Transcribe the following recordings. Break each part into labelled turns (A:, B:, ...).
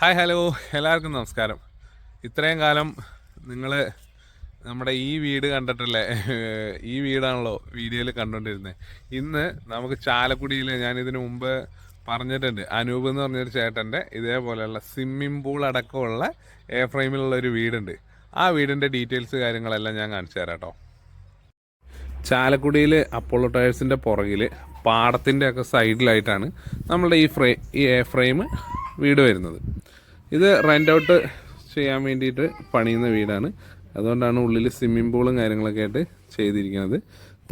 A: Hi hello. എല്ലാവർക്കും നമസ്കാരം. ഇത്രയും കാലം നിങ്ങൾ നമ്മുടെ ഈ വീട് കണ്ടിട്ടില്ലേ? ഈ വീടാണല്ലോ വീഡിയോയിൽ കണ്ടുകൊണ്ടിരുന്നത് ഇന്ന് നമുക്ക് ചാലക്കുടിയിൽ ഞാൻ ഇതിനു മുമ്പ് പറഞ്ഞിട്ടുണ്ട്. അനൂപ് എന്ന് പറഞ്ഞൊരു ചേട്ടന്റെ ഇതേപോലെയുള്ള സ്വിമ്മിംഗ് പൂൾ അടക്കമുള്ള എ ഫ്രെയിമിലുള്ള ഒരു വീടുണ്ട്. ആ വീടിന്റെ ഡീറ്റെയിൽസ് കാര്യങ്ങളെല്ലാം ഞാൻ കാണിച്ചു തരാം കേട്ടോ. ചാലക്കുടിയിൽ അപ്പോളോ ടയേഴ്സിന്റെ പുറകിൽ പാടത്തിന്റെ ഒക്കെ സൈഡിലായിട്ടാണ് നമ്മളുടെ ഈ ഫ്രെയിം ഈ എ ഫ്രെയിം വീട് വരുന്നത്. ഇത് റെന്റ് ഔട്ട് ചെയ്യാൻ വേണ്ടിയിട്ട് പണിയുന്ന വീടാണ്. അതുകൊണ്ടാണ് ഉള്ളിൽ സ്വിമ്മിംഗ് പൂളും കാര്യങ്ങളൊക്കെ ആയിട്ട് ചെയ്തിരിക്കുന്നത്.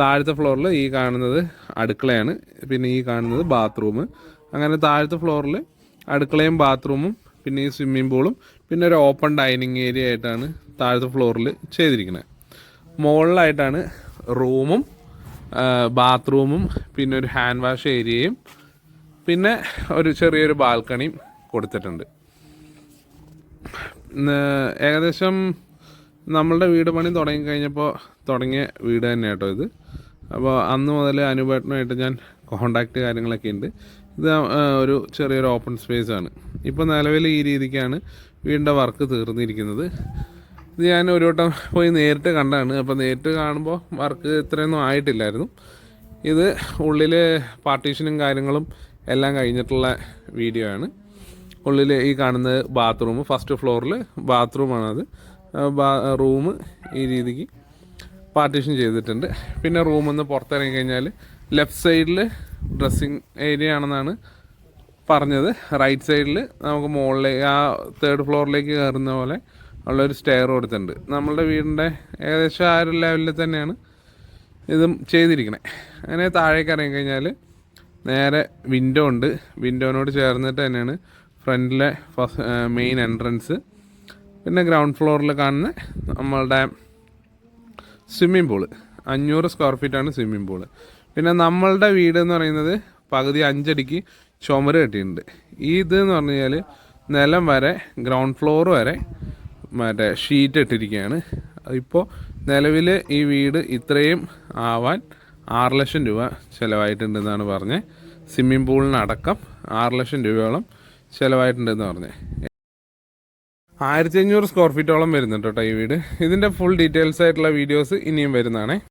A: താഴത്തെ ഫ്ലോറിൽ ഈ കാണുന്നത് അടുക്കളയാണ്. പിന്നെ ഈ കാണുന്നത് ബാത്റൂം അങ്ങനെ താഴത്തെ ഫ്ലോറിൽ അടുക്കളയും ബാത്റൂമും പിന്നെ ഈ സ്വിമ്മിംഗ് പൂളും പിന്നെ ഒരു ഓപ്പൺ ഡൈനിങ് ഏരിയ ആയിട്ടാണ് താഴത്തെ ഫ്ലോറിൽ ചെയ്തിരിക്കുന്നത്. മുകളിലായിട്ടാണ് റൂമും ബാത്റൂമും പിന്നെ ഒരു ഹാൻഡ് വാഷ് ഏരിയയും പിന്നെ ഒരു ചെറിയൊരു ബാൽക്കണിയും കൊടുത്തിട്ടുണ്ട്. ഏകദേശം നമ്മളുടെ വീട് പണി തുടങ്ങി കഴിഞ്ഞപ്പോൾ തുടങ്ങിയ വീട് തന്നെ കേട്ടോ ഇത്. അപ്പോൾ അന്ന് മുതൽ അനുപേട്ടനുമായിട്ട് ഞാൻ കോണ്ടാക്റ്റ് കാര്യങ്ങളൊക്കെ ഉണ്ട് ഇത് ഒരു ചെറിയൊരു ഓപ്പൺ സ്പേസ് ആണ്. ഇപ്പോൾ നിലവിൽ ഈ രീതിക്കാണ് വീടിന്റെ വർക്ക് തീർന്നിരിക്കുന്നത്. ഇത് ഞാൻ ഒരു വട്ടം പോയി നേരിട്ട് കണ്ടാണ്. അപ്പോൾ നേരിട്ട് കാണുമ്പോൾ വർക്ക് ഇത്രയൊന്നും ആയിട്ടില്ലായിരുന്നു. ഇത് ഉള്ളിൽ പാർട്ടീഷനും കാര്യങ്ങളും എല്ലാം കഴിഞ്ഞിട്ടുള്ള വീഡിയോ ആണ്. ഉള്ളിൽ ഈ കാണുന്നത് ബാത്റൂം ഫസ്റ്റ് ഫ്ലോറിൽ ബാത്റൂമാണത്. റൂം ഈ രീതിക്ക് പാർട്ടീഷൻ ചെയ്തിട്ടുണ്ട്. പിന്നെ റൂമിൽ നിന്ന് പുറത്തിറങ്ങി കഴിഞ്ഞാൽ ലെഫ്റ്റ് സൈഡിൽ ഡ്രസ്സിങ് ഏരിയ ആണെന്നാണ് പറഞ്ഞത്. റൈറ്റ് സൈഡിൽ നമുക്ക് മുകളിലേക്ക് ആ തേർഡ് ഫ്ലോറിലേക്ക് കയറുന്ന പോലെ ഉള്ളൊരു സ്റ്റെയർ കൊടുത്തിട്ടുണ്ട്. നമ്മളുടെ വീടിന്റെ ഏകദേശം ആ ഒരു ലെവലിൽ തന്നെയാണ് ഇതും ചെയ്തിരിക്കണേ. അങ്ങനെ താഴേക്ക് ഇറങ്ങി കഴിഞ്ഞാൽ നേരെ വിൻഡോ ഉണ്ട്. വിൻഡോനോട് ചേർന്നിട്ട് തന്നെയാണ് ഫ്രണ്ടിലെ ഫസ്റ്റ് മെയിൻ എൻട്രൻസ് പിന്നെ ഗ്രൗണ്ട് ഫ്ലോറിൽ കാണുന്ന നമ്മളുടെ സ്വിമ്മിംഗ് പൂൾ അഞ്ഞൂറ് സ്ക്വയർ ഫീറ്റാണ് സ്വിമ്മിംഗ് പൂൾ പിന്നെ നമ്മളുടെ വീട് എന്ന് പറയുന്നത് പകുതി അഞ്ചടിക്ക് ചുമര് കെട്ടിയിട്ടുണ്ട്. ഇത് എന്ന് പറഞ്ഞു കഴിഞ്ഞാൽ നിലം വരെ ഗ്രൗണ്ട് ഫ്ലോർ വരെ മറ്റേ ഷീറ്റ് ഇട്ടിരിക്കുകയാണ്. ഇപ്പോൾ നിലവിൽ ഈ വീട് ഇത്രയും ആവാൻ ആറ് ലക്ഷം രൂപ ചിലവായിട്ടുണ്ടെന്നാണ് പറഞ്ഞത് സ്വിമ്മിംഗ് പൂളിനടക്കം ആറ് ലക്ഷം രൂപയോളം ചിലവായിട്ടുണ്ടെന്ന് പറഞ്ഞേ. ആയിരത്തി അഞ്ഞൂറ് സ്ക്വയർ ഫീറ്റോളം വരുന്നുണ്ട് കേട്ടോ ഈ വീട്. ഇതിന്റെ ഫുൾ ഡീറ്റെയിൽസ് ആയിട്ടുള്ള വീഡിയോസ് ഇനിയും വരുന്നതാണേ.